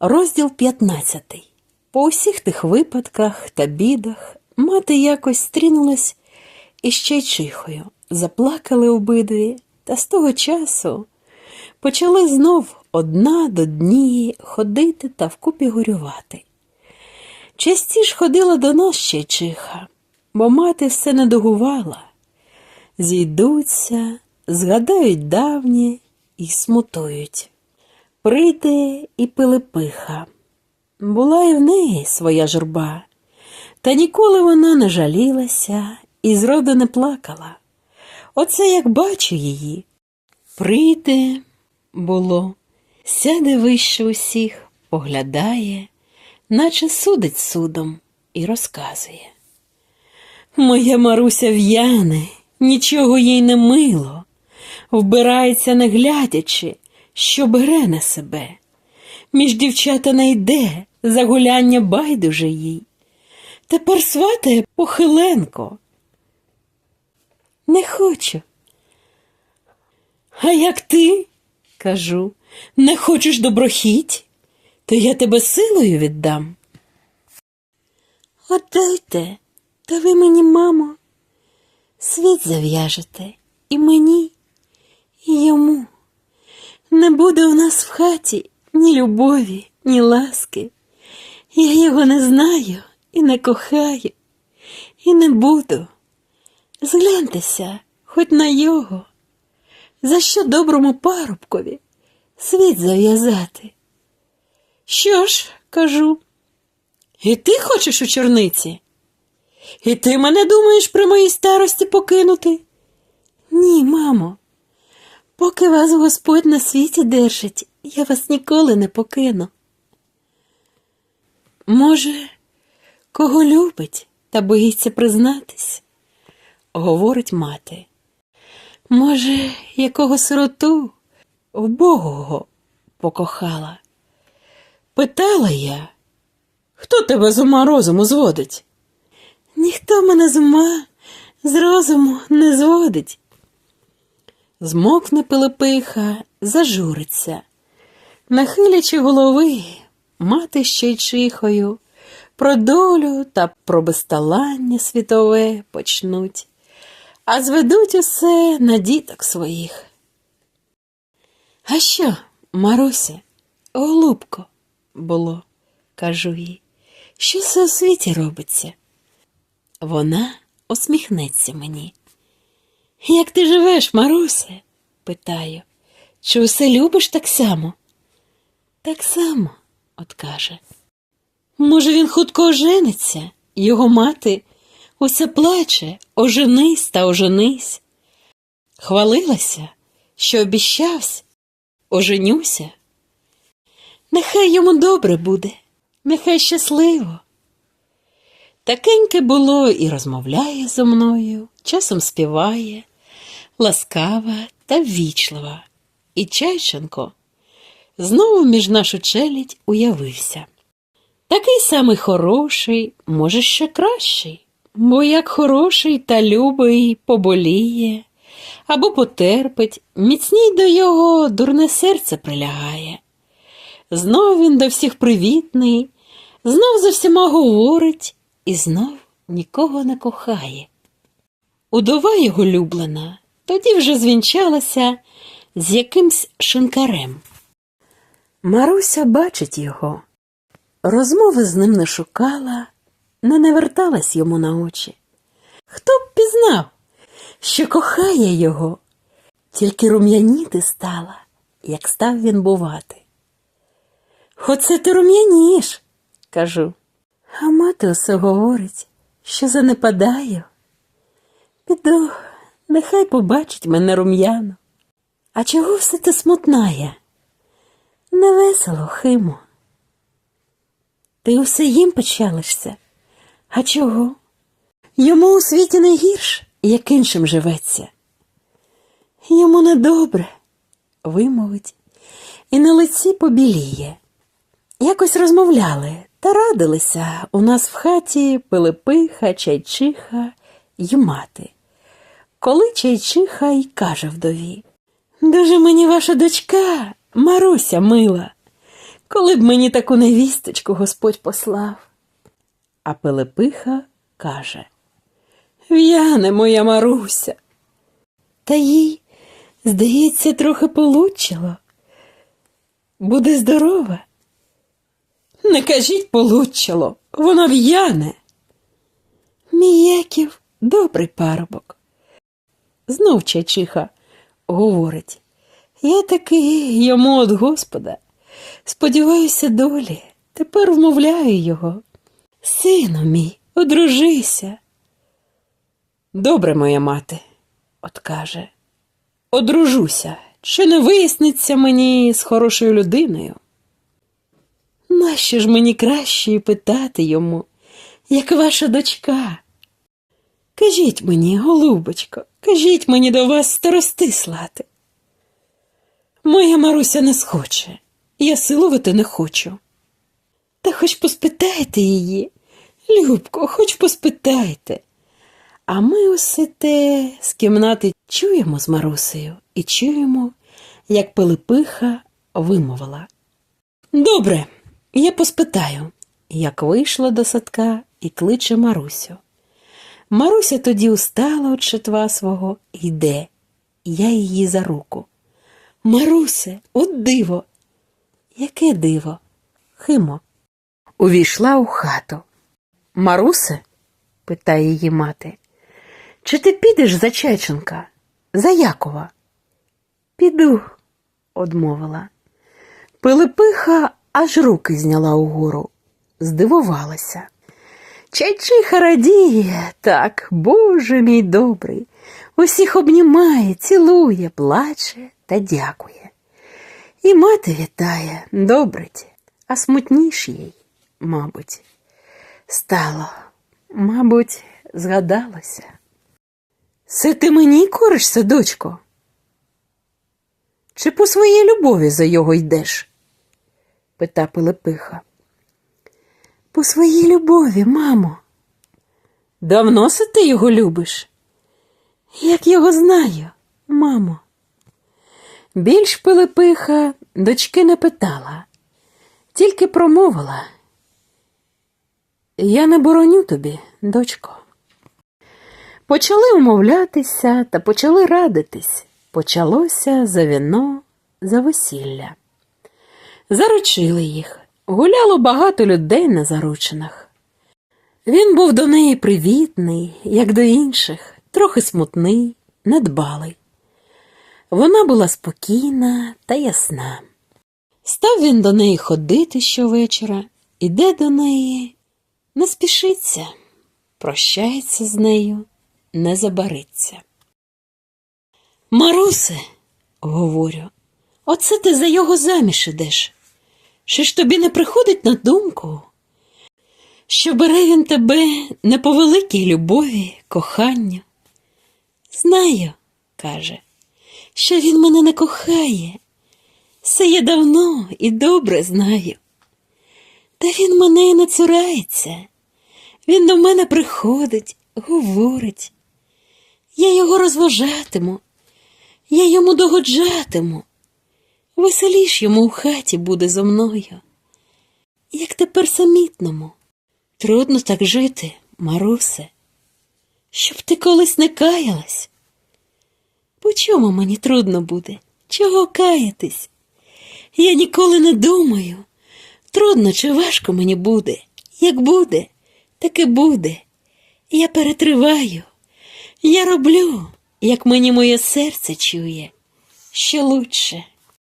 Розділ 15. По усіх тих випадках та бідах мати якось стрінулась із чайчихою, заплакали обидві, та з того часу почали знов одна до дні ходити та вкупі горювати. Частіш ходила до нас чайчиха, бо мати все не догувала. Зійдуться, згадають давнє і смутують. Прийде і Пилипиха. Була і в неї своя журба, та ніколи вона не жалілася і зроду не плакала. Оце як бачу її. Прийде, було, сяде вище усіх, поглядає, наче судить судом і розказує. Моя Маруся в'яне, нічого їй не мило, вбирається не глядячи, що бере на себе. Між дівчата не йде, за гуляння байдуже їй. Тепер сватає похиленко. Не хочу. А як ти, кажу, не хочеш доброхіть, то я тебе силою віддам. Отдайте, та ви мені, мамо, світ зав'яжете і мені, і йому. Не буде у нас в хаті ні любові, ні ласки. Я його не знаю і не кохаю, і не буду. Згляньтеся хоч на його. За що доброму парубкові світ зав'язати? Що ж, кажу, і ти хочеш у чорниці? І ти мене думаєш при моїй старості покинути? Ні, мамо. Поки вас Господь на світі держить, я вас ніколи не покину. Може, кого любить та боїться признатись, говорить мати. Може, якого сироту вбогого покохала. Питала я, хто тебе з ума розуму зводить? Ніхто мене з ума, з розуму не зводить. Змокне Пилипиха, зажуриться. Нахилячи голови, мати ще й чихою, про долю та про безталання світове почнуть, а зведуть усе на діток своїх. А що, Маруся, голубко, було, кажу їй, що все у світі робиться? Вона усміхнеться мені. Як ти живеш, Марусе? питаю. Чи усе любиш так само? Так само, от каже. Може, він хутко ожениться, його мати усе плаче, оженись та оженись. Хвалилася, що обіщався, оженюся. Нехай йому добре буде, нехай щасливо. Такеньке було і розмовляє зо мною, часом співає, ласкава та ввічлива. І Чайченко знову між нашу челядь уявився. Такий самий хороший, може, ще кращий, бо як хороший та любий поболіє або потерпить, міцній до його дурне серце прилягає. Знов він до всіх привітний, знов за всіма говорить і знов нікого не кохає. Удова його люблена тоді вже звінчалася з якимсь шинкарем. Маруся бачить його, розмови з ним не шукала, не наверталась йому на очі. Хто б пізнав, що кохає його, тільки рум'яніти стала, як став він бувати. Оце ти рум'янієш, кажу. А мати усе говорить, що занепадаю. Піду, нехай побачить мене рум'яно. А чого все ти смутная? Невесело, Химо. Ти усе їм печалишся. А чого? Йому у світі не гірш, як іншим живеться. Йому недобре, вимовить, і на лиці побіліє. Якось розмовляли та радилися у нас в хаті Пилипиха, Чайчиха й мати. Коли Чайчиха й каже вдові, Дуже мені ваша дочка, Маруся мила. коли б мені таку невісточку Господь послав. А Пилипиха каже В'яне моя Маруся. Та їй, здається, трохи получило. Буде здорова. Не кажіть получило, вона в'яне. Мій Яків добрий парубок. Знов Чайчиха говорить, я таки йому від Господа. Сподіваюся долі, тепер вмовляю його. Сину мій, одружися. Добре, моя мати, от каже, одружуся, чи не виясниться мені з хорошою людиною? Нащо ж мені краще питати йому, як ваша дочка? Кажіть мені, голубочко, кажіть мені до вас старости слати. Моя Маруся не схоче, я силувати не хочу. Та хоч поспитайте її, Любко, хоч поспитайте. А ми усе те з кімнати чуємо з Марусею і чуємо, як Пилипиха вимовила. Добре, я поспитаю, як вийшла до садка і кличе Марусю. Маруся тоді устала від шитва свого і йде. Я її за руку. Марусе, от диво. Яке диво? Химо. Увійшла у хату. Марусе, питає її мати, чи ти підеш за Чеченка, за Якова? Піду, одмовила. Пилипиха аж руки зняла угору, здивувалася. Чайчиха радіє, так, Боже мій добрий, усіх обнімає, цілує, плаче та дякує. І мати вітає, добрить, а смутніш їй, мабуть, стало, мабуть, згадалося. Це ти мені коришся, дочко? Чи по своїй любові за його йдеш? пита Пилипиха. По своїй любові, мамо. Давно се ти його любиш? Як його знаю, мамо. Більш Пилипиха дочки не питала, тільки промовила. Я не бороню тобі, дочко. Почали умовлятися та почали радитись. Почалося за віно, за весілля. Заручили їх. Гуляло багато людей на заручинах. Він був до неї привітний, як до інших, трохи смутний, недбалий. Вона була спокійна та ясна. Став він до неї ходити щовечора, іде до неї, не спішиться, прощається з нею, не забариться. Марусе, говорю, оце ти за його заміж ідеш. Чи ж тобі не приходить на думку, що бере він тебе не по великій любові, коханню? Знаю, каже, що він мене не кохає. Це я давно і добре знаю. Та він мене і не цурається. Він до мене приходить, говорить. Я його розважатиму, я йому догоджатиму. Веселіш йому в хаті буде зо мною. Як тепер самітному. Трудно так жити, Марусе, щоб ти колись не каялась. По чому мені трудно буде? Чого каятись? Я ніколи не думаю. Трудно чи важко мені буде. Як буде, так і буде. Я перетриваю. Я роблю, як мені моє серце чує, що лучше.